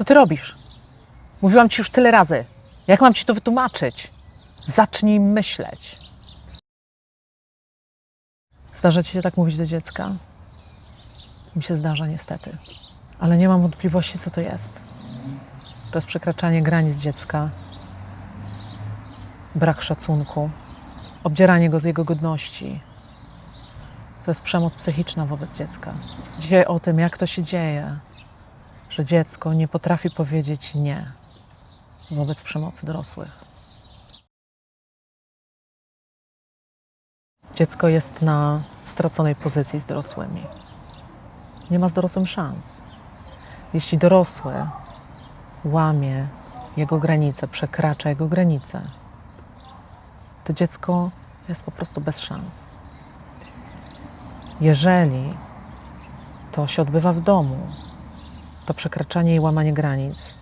Co ty robisz? Mówiłam ci już tyle razy. Jak mam ci to wytłumaczyć? Zacznij myśleć. Zdarza ci się tak mówić do dziecka? Mi się zdarza niestety. Ale nie mam wątpliwości, co to jest. To jest przekraczanie granic dziecka, brak szacunku, obdzieranie go z jego godności. To jest przemoc psychiczna wobec dziecka. Dzisiaj o tym, jak to się dzieje, że dziecko nie potrafi powiedzieć nie wobec przemocy dorosłych. Dziecko jest na straconej pozycji z dorosłymi. Nie ma z dorosłym szans. Jeśli dorosły łamie jego granice, przekracza jego granice, to dziecko jest po prostu bez szans. Jeżeli to się odbywa w domu, to przekraczanie i łamanie granic,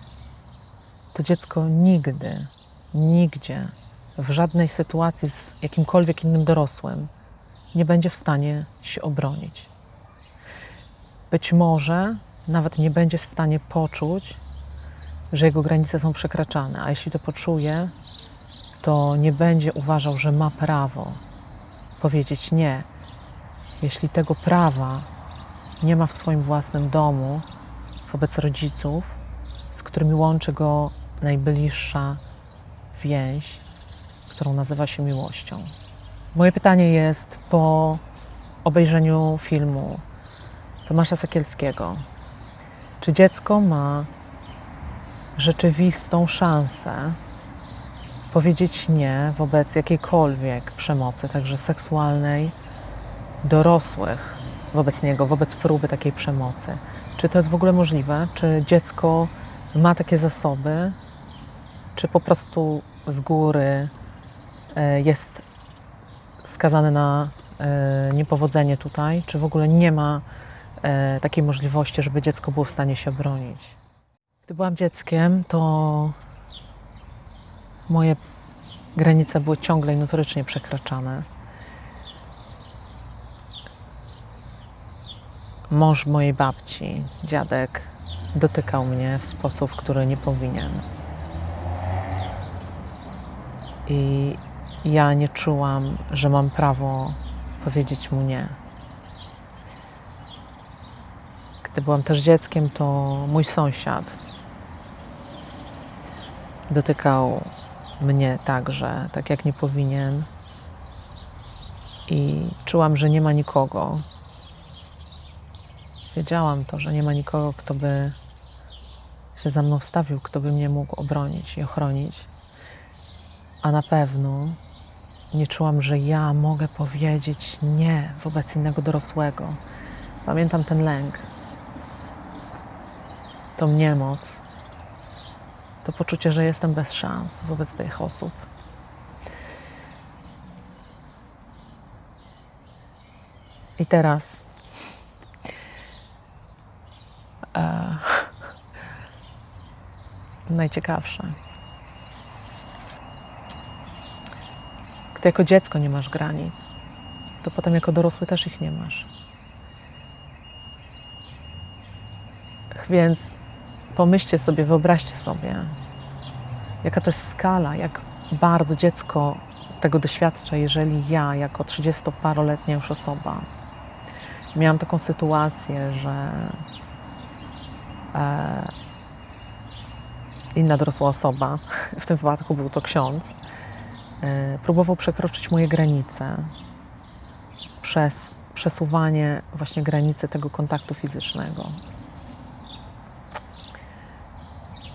to dziecko nigdy, nigdzie, w żadnej sytuacji z jakimkolwiek innym dorosłym nie będzie w stanie się obronić. Być może nawet nie będzie w stanie poczuć, że jego granice są przekraczane, a jeśli to poczuje, to nie będzie uważał, że ma prawo powiedzieć nie, jeśli tego prawa nie ma w swoim własnym domu wobec rodziców, z którymi łączy go najbliższa więź, którą nazywa się miłością. Moje pytanie jest po obejrzeniu filmu Tomasza Sekielskiego: czy dziecko ma rzeczywistą szansę powiedzieć nie wobec jakiejkolwiek przemocy, także seksualnej, dorosłych wobec niego, wobec próby takiej przemocy. Czy to jest w ogóle możliwe? Czy dziecko ma takie zasoby? Czy po prostu z góry e, jest skazane na e, niepowodzenie tutaj? Czy w ogóle nie ma e, takiej możliwości, żeby dziecko było w stanie się bronić? Gdy byłam dzieckiem, to moje granice były ciągle i notorycznie przekraczane. Mąż mojej babci, dziadek, dotykał mnie w sposób, który nie powinien. I ja nie czułam, że mam prawo powiedzieć mu nie. Gdy byłam też dzieckiem, to mój sąsiad dotykał mnie także, tak jak nie powinien. I czułam, że nie ma nikogo. Wiedziałam to, że nie ma nikogo, kto by się za mną wstawił, kto by mnie mógł obronić i ochronić. A na pewno nie czułam, że ja mogę powiedzieć nie wobec innego dorosłego. Pamiętam ten lęk, tą niemoc, to poczucie, że jestem bez szans wobec tych osób. I teraz najciekawsze. Gdy jako dziecko nie masz granic, to potem jako dorosły też ich nie masz. Więc pomyślcie sobie, wyobraźcie sobie, jaka to jest skala, jak bardzo dziecko tego doświadcza, jeżeli ja, jako 30-paroletnia już osoba, miałam taką sytuację, że e, inna dorosła osoba, w tym wypadku był to ksiądz, e, próbował przekroczyć moje granice przez przesuwanie właśnie granicy tego kontaktu fizycznego.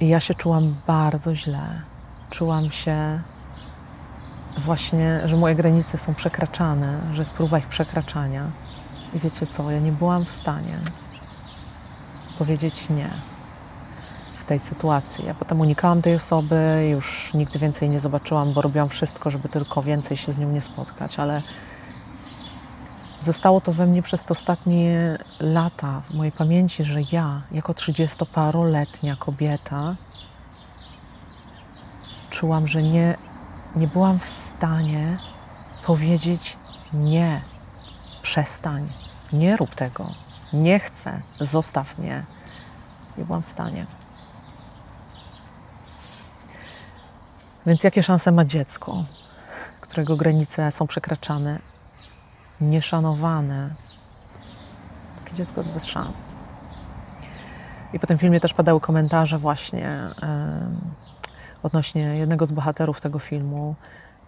I ja się czułam bardzo źle. Czułam się właśnie, że moje granice są przekraczane, że jest próba ich przekraczania. I wiecie co, ja nie byłam w stanie powiedzieć nie tej sytuacji. Ja potem unikałam tej osoby, już nigdy więcej nie zobaczyłam, bo robiłam wszystko, żeby tylko więcej się z nią nie spotkać, ale zostało to we mnie przez te ostatnie lata w mojej pamięci, że ja, jako 30-paroletnia kobieta, czułam, że nie, nie byłam w stanie powiedzieć nie, przestań, nie rób tego, nie chcę, zostaw mnie. Nie byłam w stanie. Więc jakie szanse ma dziecko, którego granice są przekraczane, nieszanowane? Takie dziecko jest bez szans. I po tym filmie też padały komentarze właśnie odnośnie jednego z bohaterów tego filmu.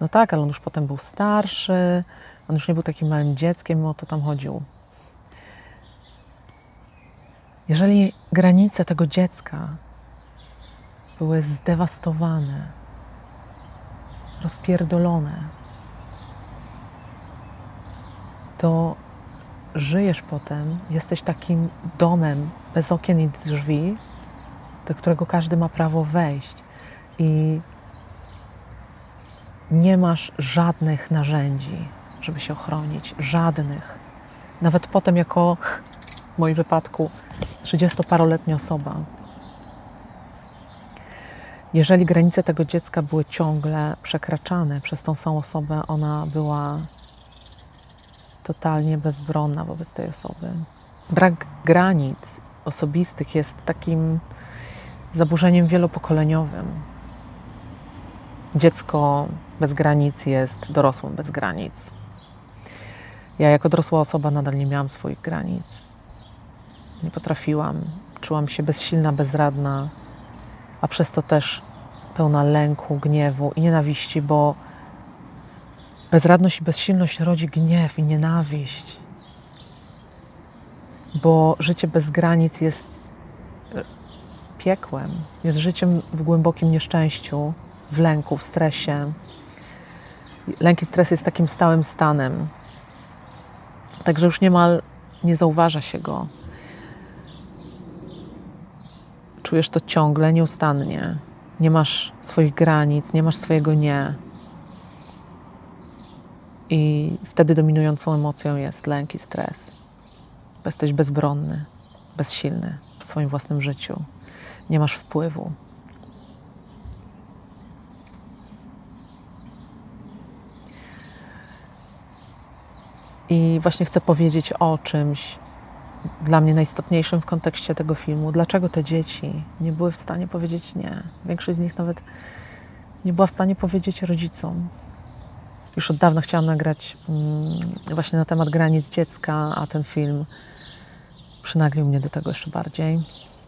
No tak, ale on już potem był starszy, on już nie był takim małym dzieckiem, o to tam chodził. Jeżeli granice tego dziecka były zdewastowane, rozpierdolone, to żyjesz potem, jesteś takim domem bez okien i drzwi, do którego każdy ma prawo wejść. I nie masz żadnych narzędzi, żeby się ochronić. Żadnych. Nawet potem, jako w moim wypadku, 30-paroletnia osoba. Jeżeli granice tego dziecka były ciągle przekraczane przez tą samą osobę, ona była totalnie bezbronna wobec tej osoby. Brak granic osobistych jest takim zaburzeniem wielopokoleniowym. Dziecko bez granic jest dorosłym bez granic. Ja, jako dorosła osoba, nadal nie miałam swoich granic. Nie potrafiłam. Czułam się bezsilna, bezradna, a przez to też pełna lęku, gniewu i nienawiści, bo bezradność i bezsilność rodzi gniew i nienawiść. Bo życie bez granic jest e, piekłem, jest życiem w głębokim nieszczęściu, w lęku, w stresie. Lęk i stres jest takim stałym stanem. Także już niemal nie zauważa się go. Czujesz to ciągle, nieustannie. Nie masz swoich granic, nie masz swojego nie. I wtedy dominującą emocją jest lęk i stres. Bo jesteś bezbronny, bezsilny w swoim własnym życiu. Nie masz wpływu. I właśnie chcę powiedzieć o czymś dla mnie najistotniejszym w kontekście tego filmu. Dlaczego te dzieci nie były w stanie powiedzieć nie? Większość z nich nawet nie była w stanie powiedzieć rodzicom. Już od dawna chciałam nagrać mm, właśnie na temat granic dziecka, a ten film przynaglił mnie do tego jeszcze bardziej.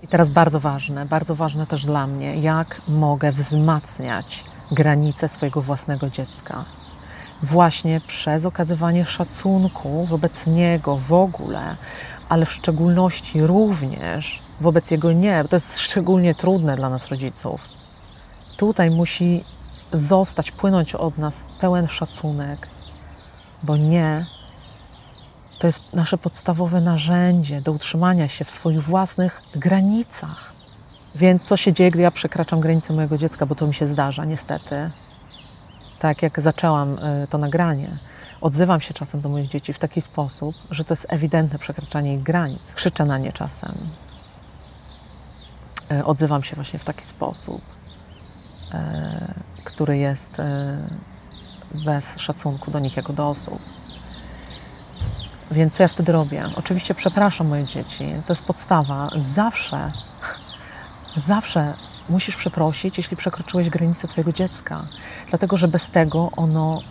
I teraz bardzo ważne, bardzo ważne też dla mnie, jak mogę wzmacniać granice swojego własnego dziecka właśnie przez okazywanie szacunku wobec niego w ogóle, ale w szczególności również wobec jego nie, to jest szczególnie trudne dla nas rodziców. Tutaj musi zostać, płynąć od nas pełen szacunek, bo nie to jest nasze podstawowe narzędzie do utrzymania się w swoich własnych granicach. Więc co się dzieje, gdy ja przekraczam granice mojego dziecka, bo to mi się zdarza, niestety tak jak zaczęłam y, to nagranie, odzywam się czasem do moich dzieci w taki sposób, że to jest ewidentne przekraczanie ich granic. Krzyczę na nie czasem. Y, odzywam się właśnie w taki sposób, y, który jest bez szacunku do nich jako do osób. Więc co ja wtedy robię? Oczywiście przepraszam moje dzieci, to jest podstawa. Zawsze, zawsze musisz przeprosić, jeśli przekroczyłeś granicę Twojego dziecka, dlatego że bez tego ono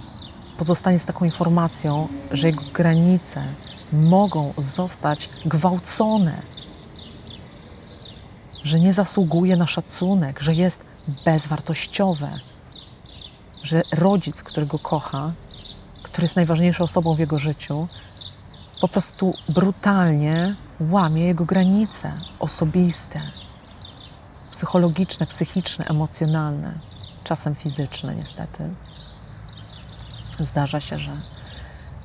pozostanie z taką informacją, że jego granice mogą zostać gwałcone, że nie zasługuje na szacunek, że jest bezwartościowe, że rodzic, który go kocha, który jest najważniejszą osobą w jego życiu, po prostu brutalnie łamie jego granice osobiste, psychologiczne, psychiczne, emocjonalne, czasem fizyczne, niestety. Zdarza się, że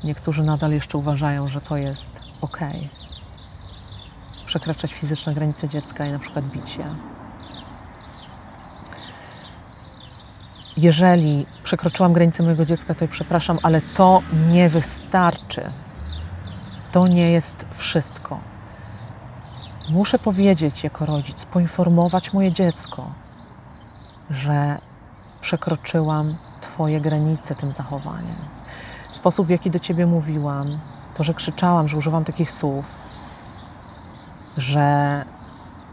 niektórzy nadal jeszcze uważają, że to jest ok. Przekraczać fizyczne granice dziecka i na przykład bić je. Jeżeli przekroczyłam granicę mojego dziecka, to przepraszam, ale to nie wystarczy. To nie jest wszystko Muszę powiedzieć jako rodzic, poinformować moje dziecko, że przekroczyłam Twoje granice tym zachowaniem. Sposób, w jaki do Ciebie mówiłam, to, że krzyczałam, że używam takich słów, że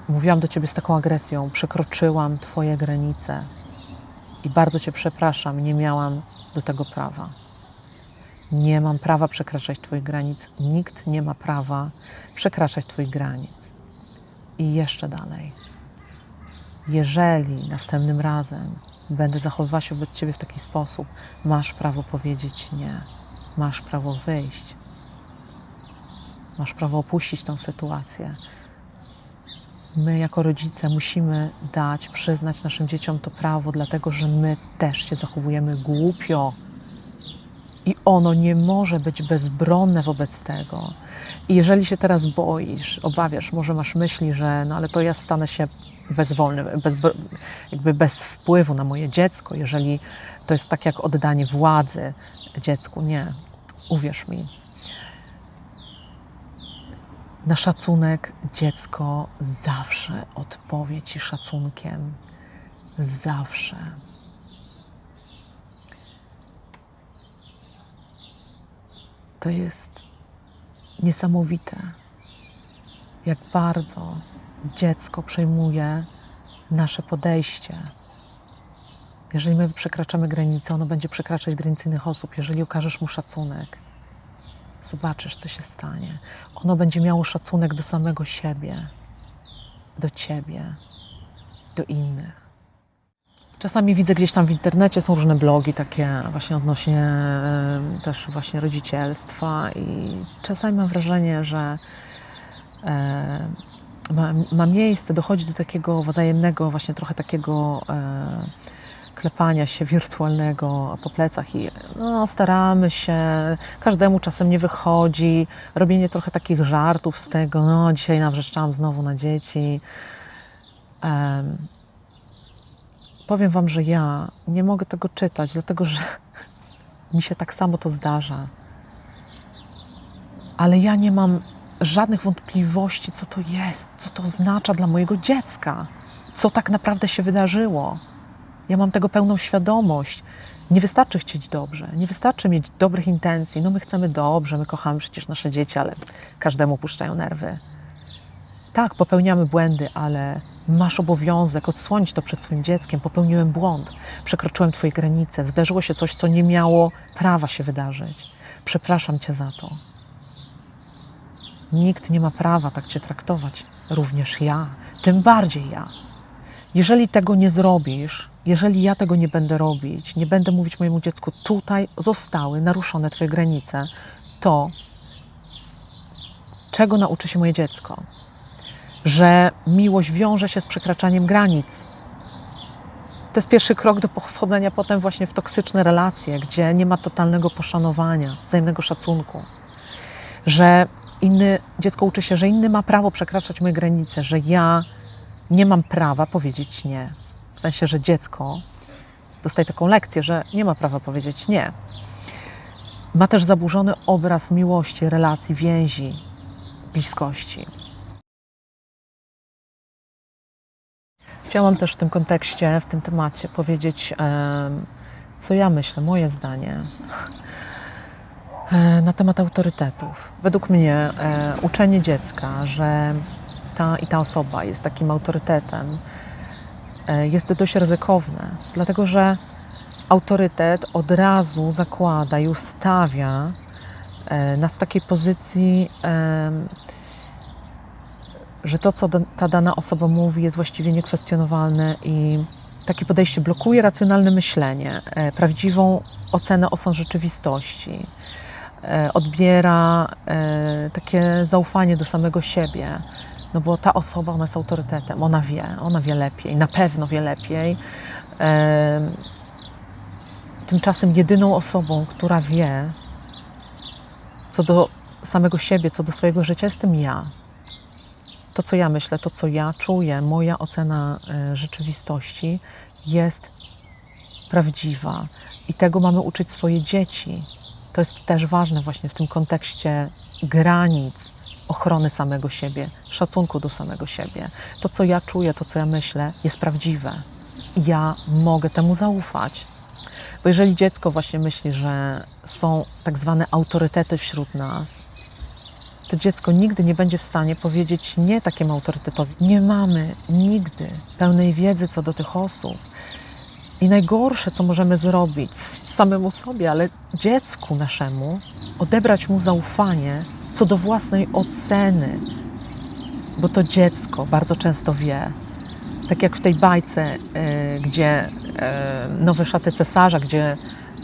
mówiłam do Ciebie z taką agresją, przekroczyłam Twoje granice. I bardzo Cię przepraszam, nie miałam do tego prawa. Nie mam prawa przekraczać Twoich granic. Nikt nie ma prawa przekraczać Twoich granic. I jeszcze dalej. Jeżeli następnym razem będę zachowywała się wobec Ciebie w taki sposób, masz prawo powiedzieć nie. Masz prawo wyjść. Masz prawo opuścić tą sytuację. My, jako rodzice, musimy dać, przyznać naszym dzieciom to prawo, dlatego że my też się zachowujemy głupio. I ono nie może być bezbronne wobec tego. I jeżeli się teraz boisz, obawiasz, może masz myśli, że no ale to ja stanę się bezwolny, bez, jakby bez wpływu na moje dziecko, jeżeli to jest tak jak oddanie władzy dziecku. Nie, uwierz mi. Na szacunek dziecko zawsze odpowie ci szacunkiem. Zawsze. To jest niesamowite, jak bardzo dziecko przejmuje nasze podejście. Jeżeli my przekraczamy granicę, ono będzie przekraczać granice innych osób. Jeżeli okażesz mu szacunek, zobaczysz, co się stanie. Ono będzie miało szacunek do samego siebie, do ciebie, do innych. Czasami widzę gdzieś tam w internecie są różne blogi takie właśnie odnośnie e, też właśnie rodzicielstwa i czasami mam wrażenie, że ma, ma miejsce, dochodzi do takiego wzajemnego właśnie trochę takiego e, klepania się wirtualnego po plecach i no, staramy się, każdemu czasem nie wychodzi, robienie trochę takich żartów z tego, no dzisiaj nawrzeszczałam znowu na dzieci. Powiem Wam, że ja nie mogę tego czytać, dlatego że mi się tak samo to zdarza. Ale ja nie mam żadnych wątpliwości, co to jest, co to oznacza dla mojego dziecka, co tak naprawdę się wydarzyło. Ja mam tego pełną świadomość. Nie wystarczy chcieć dobrze, nie wystarczy mieć dobrych intencji. No my chcemy dobrze, my kochamy przecież nasze dzieci, ale każdemu puszczają nerwy. Tak, popełniamy błędy, ale masz obowiązek odsłonić to przed swoim dzieckiem. Popełniłem błąd, przekroczyłem Twoje granice, wydarzyło się coś, co nie miało prawa się wydarzyć. Przepraszam Cię za to. Nikt nie ma prawa tak Cię traktować, również ja, tym bardziej ja. Jeżeli tego nie zrobisz, jeżeli ja tego nie będę robić, nie będę mówić mojemu dziecku, tutaj zostały naruszone Twoje granice, to czego nauczy się moje dziecko? Że miłość wiąże się z przekraczaniem granic. To jest pierwszy krok do wchodzenia potem właśnie w toksyczne relacje, gdzie nie ma totalnego poszanowania, wzajemnego szacunku. Że inny, dziecko uczy się, że inny ma prawo przekraczać moje granice, że ja nie mam prawa powiedzieć nie. W sensie, że dziecko dostaje taką lekcję, że nie ma prawa powiedzieć nie. Ma też zaburzony obraz miłości, relacji, więzi, bliskości. Chciałam też w tym kontekście, w tym temacie powiedzieć, co ja myślę, moje zdanie na temat autorytetów. Według mnie e, uczenie dziecka, że ta i ta osoba jest takim autorytetem, e, jest dość ryzykowne, dlatego że autorytet od razu zakłada i ustawia nas w takiej pozycji, że to, co ta dana osoba mówi, jest właściwie niekwestionowalne i takie podejście blokuje racjonalne myślenie, prawdziwą ocenę osąd rzeczywistości, odbiera takie zaufanie do samego siebie no bo ta osoba, ona jest autorytetem, ona wie, ona wie lepiej, na pewno wie lepiej. Tymczasem jedyną osobą, która wie co do samego siebie, co do swojego życia, jestem ja. To, co ja myślę, to, co ja czuję, moja ocena e, rzeczywistości jest prawdziwa. I tego mamy uczyć swoje dzieci. To jest też ważne właśnie w tym kontekście granic, ochrony samego siebie, szacunku do samego siebie. To, co ja czuję, to, co ja myślę, jest prawdziwe. I ja mogę temu zaufać. Bo jeżeli dziecko właśnie myśli, że są tak zwane autorytety wśród nas, to dziecko nigdy nie będzie w stanie powiedzieć nie takiemu autorytetowi. Nie mamy nigdy pełnej wiedzy co do tych osób. I najgorsze, co możemy zrobić samemu sobie, ale dziecku naszemu, odebrać mu zaufanie co do własnej oceny, bo to dziecko bardzo często wie. Tak jak w tej bajce, y, gdzie y, nowe szaty cesarza, gdzie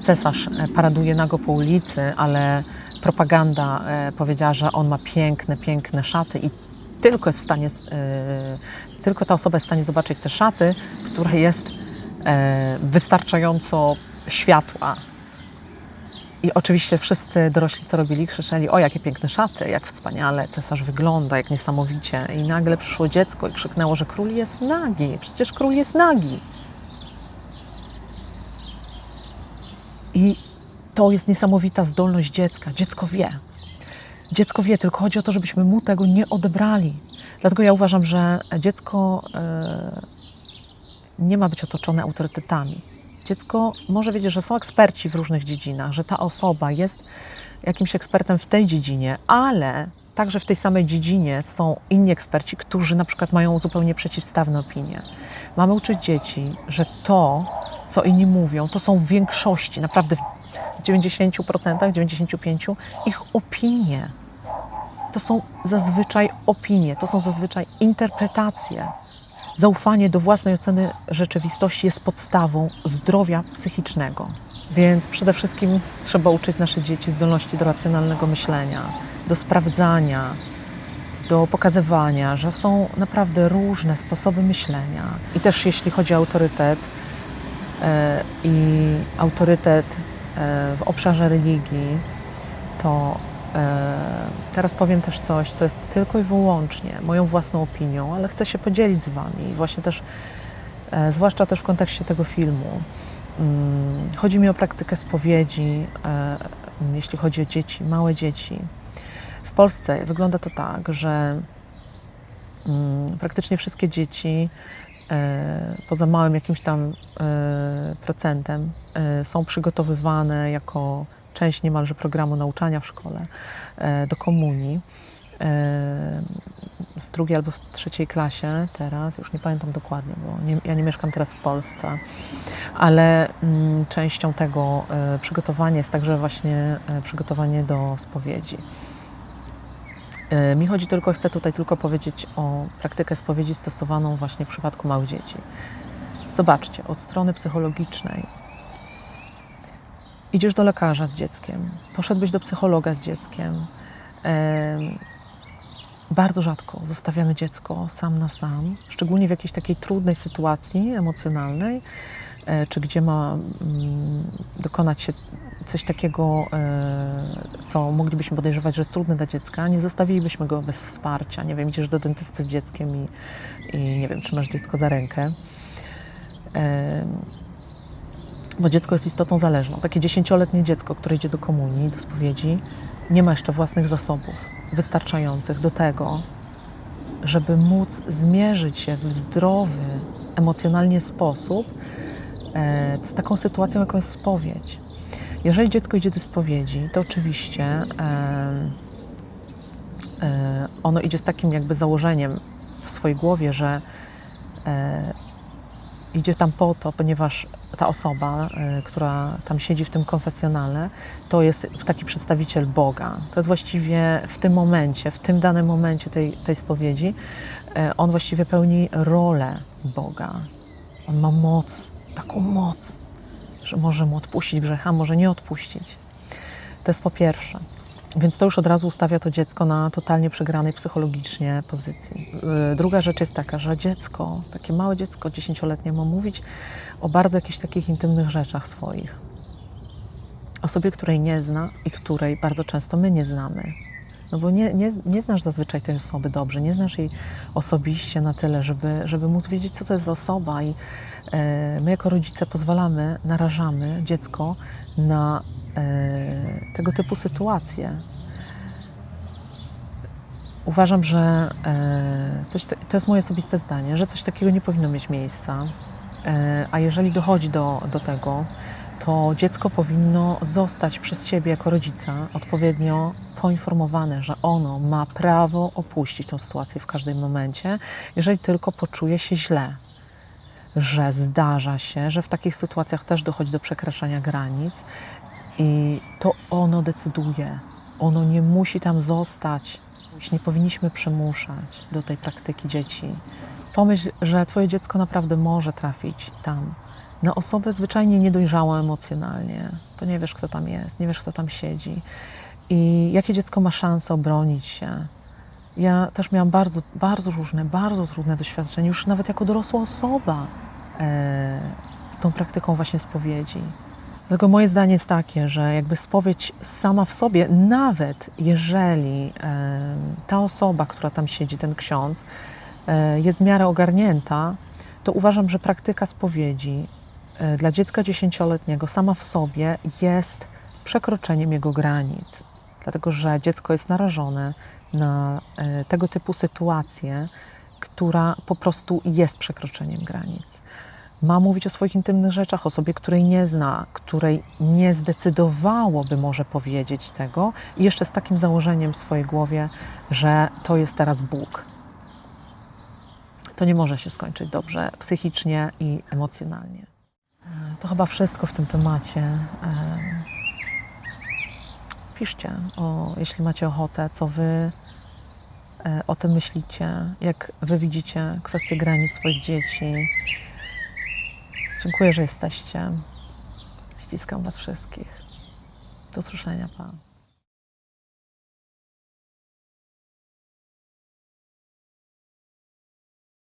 cesarz e, paraduje nago po ulicy, ale propaganda y, powiedziała, że on ma piękne, piękne szaty i tylko jest w stanie, tylko ta osoba jest w stanie zobaczyć te szaty, która jest wystarczająco światła, i oczywiście wszyscy dorośli, co robili, krzyczeli: O, jakie piękne szaty, jak wspaniale cesarz wygląda, jak niesamowicie. I nagle przyszło dziecko i krzyknęło, że król jest nagi. Przecież król jest nagi. I to jest niesamowita zdolność dziecka. Dziecko wie. Dziecko wie, tylko chodzi o to, żebyśmy mu tego nie odebrali. Dlatego ja uważam, że dziecko yy, nie ma być otoczone autorytetami Dziecko może wiedzieć, że są eksperci w różnych dziedzinach, że ta osoba jest jakimś ekspertem w tej dziedzinie, ale także w tej samej dziedzinie są inni eksperci, którzy na przykład mają zupełnie przeciwstawne opinie. Mamy uczyć dzieci, że to, co inni mówią, to są w większości, naprawdę w 90%, 95% ich opinie. To są zazwyczaj opinie, to są zazwyczaj interpretacje. Zaufanie do własnej oceny rzeczywistości jest podstawą zdrowia psychicznego. Więc przede wszystkim trzeba uczyć nasze dzieci zdolności do racjonalnego myślenia, do sprawdzania, do pokazywania, że są naprawdę różne sposoby myślenia. I też jeśli chodzi o autorytet e, i autorytet e, w obszarze religii, to teraz powiem też coś, co jest tylko i wyłącznie moją własną opinią, ale chcę się podzielić z Wami. Właśnie też, e, zwłaszcza też w kontekście tego filmu. Mm, chodzi mi o praktykę spowiedzi, e, jeśli chodzi o dzieci, małe dzieci. W Polsce wygląda to tak, że mm, praktycznie wszystkie dzieci, poza małym jakimś tam procentem, są przygotowywane jako część niemalże programu nauczania w szkole e, do komunii e, w drugiej albo w trzeciej klasie teraz, już nie pamiętam dokładnie, bo nie, ja nie mieszkam teraz w Polsce, ale mm, częścią tego e, przygotowania jest także właśnie przygotowanie do spowiedzi. Mi chodzi tylko, chcę tutaj tylko powiedzieć o praktykę spowiedzi stosowaną właśnie w przypadku małych dzieci. Zobaczcie, od strony psychologicznej Idziesz do lekarza z dzieckiem, poszedłbyś do psychologa z dzieckiem. Bardzo rzadko zostawiamy dziecko sam na sam, szczególnie w jakiejś takiej trudnej sytuacji emocjonalnej, e, czy gdzie ma mm, dokonać się coś takiego, e, co moglibyśmy podejrzewać, że jest trudne dla dziecka, nie zostawilibyśmy go bez wsparcia. Nie wiem, idziesz do dentysty z dzieckiem i, i nie wiem, trzymasz dziecko za rękę bo dziecko jest istotą zależną. Takie dziesięcioletnie dziecko, które idzie do komunii, do spowiedzi, nie ma jeszcze własnych zasobów wystarczających do tego, żeby móc zmierzyć się w zdrowy, emocjonalnie sposób e, z taką sytuacją, jaką jest spowiedź. Jeżeli dziecko idzie do spowiedzi, to oczywiście e, e, ono idzie z takim jakby założeniem w swojej głowie, że idzie tam po to, ponieważ ta osoba, y, która tam siedzi w tym konfesjonale, to jest taki przedstawiciel Boga. To jest właściwie w tym momencie, w tym danym momencie tej, tej spowiedzi, y, on właściwie pełni rolę Boga. On ma moc, taką moc, że może mu odpuścić grzecha, może nie odpuścić. To jest po pierwsze. Więc to już od razu ustawia to dziecko na totalnie przegranej psychologicznie pozycji. Y, druga rzecz jest taka, że dziecko, takie małe dziecko dziesięcioletnie ma mówić o bardzo jakichś takich intymnych rzeczach swoich. Osobie, której nie zna i której bardzo często my nie znamy. No bo nie, nie, nie znasz zazwyczaj tej osoby dobrze, nie znasz jej osobiście na tyle, żeby, żeby móc wiedzieć, co to jest osoba i e, my jako rodzice pozwalamy, narażamy dziecko na E, tego typu sytuacje. Uważam, że e, coś, to jest moje osobiste zdanie, że coś takiego nie powinno mieć miejsca. E, a jeżeli dochodzi do, do tego, to dziecko powinno zostać przez ciebie jako rodzica odpowiednio poinformowane, że ono ma prawo opuścić tę sytuację w każdym momencie, jeżeli tylko poczuje się źle. że zdarza się, że w takich sytuacjach też dochodzi do przekraczania granic i to ono decyduje. Ono nie musi tam zostać. Nie powinniśmy przymuszać do tej praktyki dzieci. Pomyśl, że Twoje dziecko naprawdę może trafić tam na osobę zwyczajnie niedojrzałą emocjonalnie, bo nie wiesz, kto tam jest, nie wiesz, kto tam siedzi i jakie dziecko ma szansę obronić się. Ja też miałam bardzo, bardzo różne, bardzo trudne doświadczenia, już nawet jako dorosła osoba e, z tą praktyką właśnie spowiedzi. Dlatego moje zdanie jest takie, że jakby spowiedź sama w sobie, nawet jeżeli e, ta osoba, która tam siedzi, ten ksiądz, e, jest w miarę ogarnięta, to uważam, że praktyka spowiedzi dla dziecka dziesięcioletniego sama w sobie jest przekroczeniem jego granic, dlatego że dziecko jest narażone na e, tego typu sytuację, która po prostu jest przekroczeniem granic. Ma mówić o swoich intymnych rzeczach, o sobie, której nie zna, której nie zdecydowałoby może powiedzieć tego, i jeszcze z takim założeniem w swojej głowie, że to jest teraz Bóg. To nie może się skończyć dobrze psychicznie i emocjonalnie. To chyba wszystko w tym temacie. E, Piszcie, o, jeśli macie ochotę, co wy e, o tym myślicie, jak wy widzicie kwestię granic swoich dzieci. Dziękuję, że jesteście. Ściskam was wszystkich. Do usłyszenia, pa.